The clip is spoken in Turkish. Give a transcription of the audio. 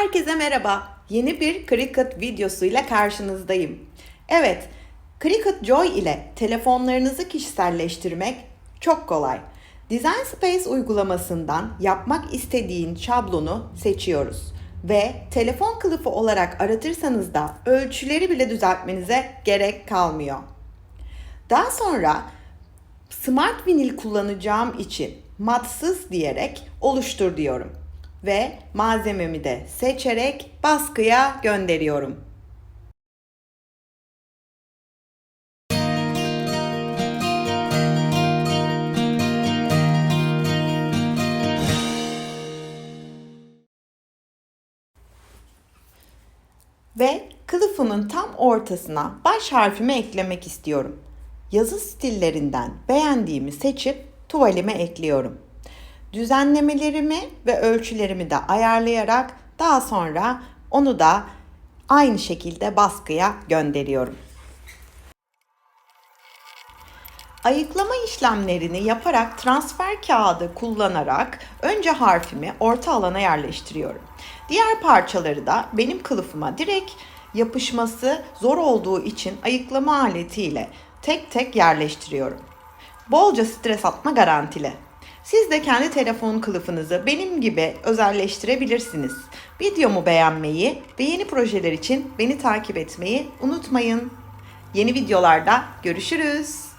Herkese merhaba. Yeni bir Cricut videosuyla karşınızdayım. Evet, Cricut Joy ile telefonlarınızı kişiselleştirmek çok kolay. Design Space uygulamasından yapmak istediğin şablonu seçiyoruz ve telefon kılıfı olarak aratırsanız da ölçüleri bile düzeltmenize gerek kalmıyor. Daha sonra Smart vinil kullanacağım için matsız diyerek oluştur diyorum. Ve malzememi de seçerek baskıya gönderiyorum. Ve kılıfımın tam ortasına baş harfimi eklemek istiyorum. Yazı stillerinden beğendiğimi seçip tuvalime ekliyorum. Düzenlemelerimi ve ölçülerimi de ayarlayarak daha sonra onu da aynı şekilde baskıya gönderiyorum. Ayıklama işlemlerini yaparak transfer kağıdı kullanarak önce harfimi orta alana yerleştiriyorum. Diğer parçaları da benim kılıfıma direkt yapışması zor olduğu için ayıklama aletiyle tek tek yerleştiriyorum. Bolca stres atma garantili. Siz de kendi telefon kılıfınızı benim gibi özelleştirebilirsiniz. Videomu beğenmeyi ve yeni projeler için beni takip etmeyi unutmayın. Yeni videolarda görüşürüz.